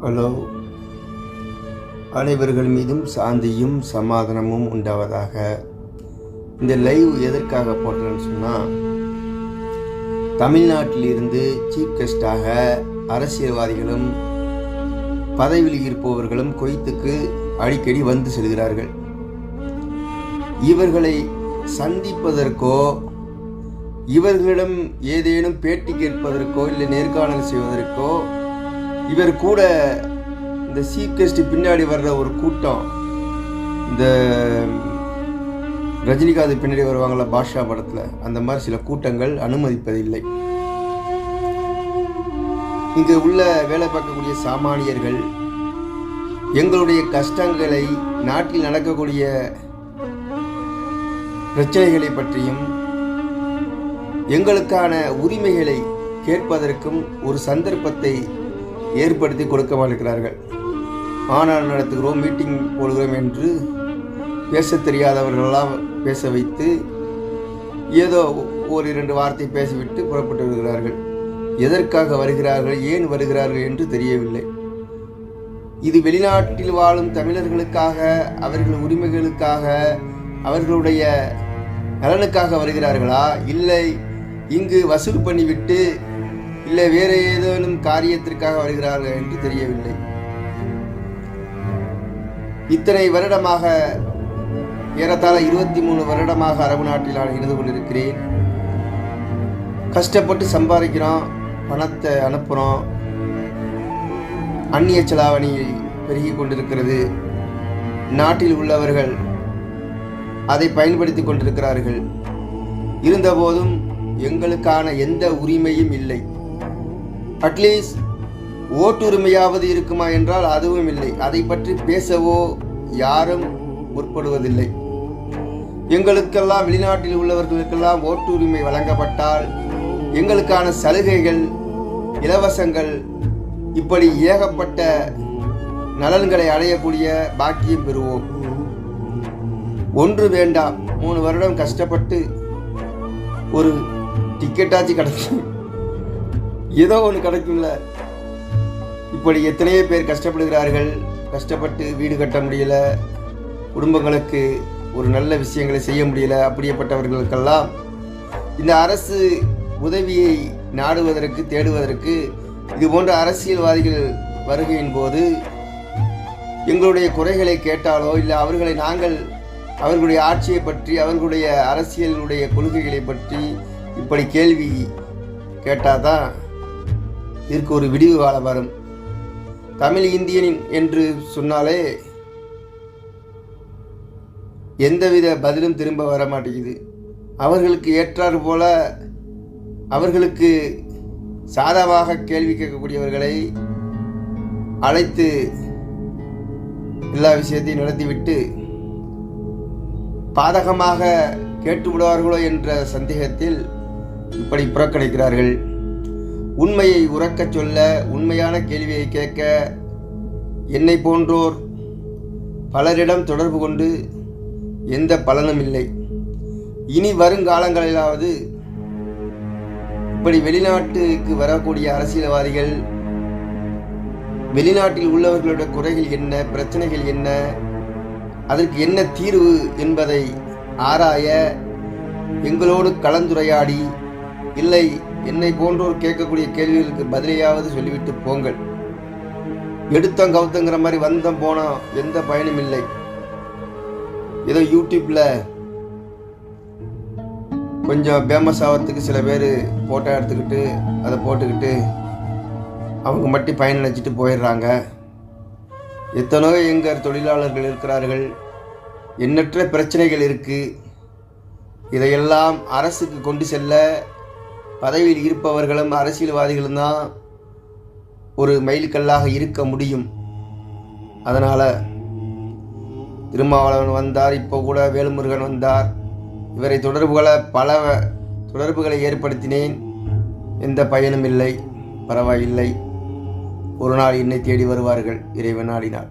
Hello. அனைவர்கள் மீதும் சாந்தியும் சமாதானமும் உண்டாவதாக. இந்த லைவ் எதற்காக போட்டேன்னு சொன்னால் தமிழ்நாட்டில் இருந்து சீஃப் கெஸ்டாக அரசியல்வாதிகளும் பதவியில் இருப்பவர்களும் கொய்த்துக்கு அடிக்கடி வந்து செல்கிறார்கள். இவர்களை சந்திப்பதற்கோ இவர்களிடம் ஏதேனும் பேட்டி கேட்பதற்கோ இல்லை நேர்காணல் செய்வதற்கோ இவர் கூட இந்த சீஃப் கெஸ்ட் பின்னாடி வர்ற ஒரு கூட்டம் இந்த ரஜினிகாந்த் பின்னாடி வருவாங்கள பாஷா படத்தில் அந்த மாதிரி சில கூட்டங்கள் அனுமதிப்பதில்லை. இங்கு உள்ள வேலை பார்க்கக்கூடிய சாமானியர்கள் எங்களுடைய கஷ்டங்களை நாட்டில் நடக்கக்கூடிய பிரச்சனைகளை பற்றியும் எங்களுக்கான உரிமைகளை கேட்பதற்கும் ஒரு சந்தர்ப்பத்தை ஏற்படுத்தி கொடுக்க மாட்டேங்கிறார்கள் மாநாடு நடத்துகிறோம் மீட்டிங் போடுகிறோம் என்று பேச தெரியாதவர்களெல்லாம் பேச வைத்து ஏதோ ஒரு இரண்டு வார்த்தை பேசிவிட்டு புறப்பட்டு விடுகிறார்கள் எதற்காக வருகிறார்கள் ஏன் வருகிறார்கள் என்று தெரியவில்லை. இது வெளிநாட்டில் வாழும் தமிழர்களுக்காக அவர்கள் உரிமைகளுக்காக அவர்களுடைய நலனுக்காக வருகிறார்களா? இல்லை இங்கு வசூல் பண்ணிவிட்டு இல்லை வேற ஏதேனும் காரியத்திற்காக வருகிறார்கள் என்று தெரியவில்லை. இத்தனை வருடமாக ஏறத்தாழ இருபத்தி மூணு வருடமாக அரபு நாட்டில் நான் இருந்து கொண்டிருக்கிறேன். கஷ்டப்பட்டு சம்பாதிக்கிறோம் பணத்தை அனுப்புகிறோம் அந்நிய செலாவணி பெருகி கொண்டிருக்கிறது. நாட்டில் உள்ளவர்கள் அதை பயன்படுத்தி கொண்டிருக்கிறார்கள். இருந்தபோதும் எங்களுக்கான எந்த உரிமையும் இல்லை. அட்லீஸ்ட் ஓட்டுரிமையாவது இருக்குமா என்றால் அதுவும் இல்லை. அதை பற்றி பேசவோ யாரும் முற்படுவதில்லை. எங்களுக்கெல்லாம் வெளிநாட்டில் உள்ளவர்களுக்கெல்லாம் ஓட்டுரிமை வழங்கப்பட்டால் எங்களுக்கான சலுகைகள் இலவசங்கள் இப்படி ஏகப்பட்ட நலன்களை அடையக்கூடிய பாக்கியம் பெறுவோம். ஒன்று வேண்டாம். மூணு வருடம் கஷ்டப்பட்டு ஒரு டிக்கெட்டாச்சு கிடைக்கும் ஏதோ ஒன்று கிடைக்கும்ல. இப்படி எத்தனையோ பேர் கஷ்டப்படுகிறார்கள். கஷ்டப்பட்டு வீடு கட்ட முடியல. குடும்பங்களுக்கு ஒரு நல்ல விஷயங்களை செய்ய முடியல. அப்படியேப்பட்டவர்களுக்கெல்லாம் இந்த அரசு உதவியை நாடுவதற்கு தேடுவதற்கு இது போன்ற அரசியல்வாதிகள் வருகையின் போது எங்களுடைய குறைகளை கேட்டாலோ இல்லை அவர்களை நாங்கள் அவர்களுடைய ஆட்சியை பற்றி அவர்களுடைய அரசியலுடைய கொள்கைகளை பற்றி இப்படி கேள்வி கேட்டால் தான் இதற்கு ஒரு விடிவு காலம் வரும். தமிழ் இந்தியன் என்று சொன்னாலே எந்தவித பதிலும் திரும்ப வர மாட்டேங்குது. அவர்களுக்கு ஏற்றாறு போல அவர்களுக்கு சாதமாக கேள்வி கேட்கக்கூடியவர்களை அழைத்து எல்லா விஷயத்தையும் நடத்திவிட்டு பாதகமாக கேட்டு விடுவார்களோ என்ற சந்தேகத்தில் இப்படி புறக்கணிக்கிறார்கள். உண்மையை உறக்கச் சொல்ல உண்மையான கேள்வியை கேட்க என்னை போன்றோர் பலரிடம் தொடர்பு கொண்டு எந்த பலனும் இல்லை. இனி வருங்காலங்களிலாவது இப்படி வெளிநாட்டுக்கு வரக்கூடிய அரசியல்வாதிகள் வெளிநாட்டில் உள்ளவர்களுடைய குறைகள் என்ன பிரச்சனைகள் என்ன அதற்கு என்ன தீர்வு என்பதை ஆராய எங்களோடு கலந்துரையாடி இல்லை என்னை போன்றோர் கேட்கக்கூடிய கேள்விகளுக்கு பதிலையாவது சொல்லிவிட்டு போங்கள். எடுத்தோம் கவுத்தங்கிற மாதிரி வந்தோம் போனோம் எந்த பயனும் இல்லை. ஏதோ யூடியூப்பில் கொஞ்சம் ஃபேமஸ் ஆகிறதுக்கு சில பேர் ஃபோட்டோ எடுத்துக்கிட்டு அதை போட்டுக்கிட்டு அவங்க மட்டும் பயன் நினச்சிட்டு போயிடுறாங்க. எத்தனையோ எங்கள் தொழிலாளர்கள் இருக்கிறார்கள். எண்ணற்ற பிரச்சனைகள் இருக்குது இதையெல்லாம் அரசுக்கு கொண்டு செல்ல பதவியில் இருப்பவர்களும் அரசியல்வாதிகளும் தான் ஒரு மைல்கல்லாக இருக்க முடியும். அதனால் திருமாவளவன் வந்தார் இப்போ கூட வேலுமுருகன் வந்தார். இவரை தொடர்புகளை பல தொடர்புகளை ஏற்படுத்தினேன். எந்த பயனும் இல்லை பரவாயில்லை. ஒரு நாள் என்னை தேடி வருவார்கள் இறைவன் நாடினார்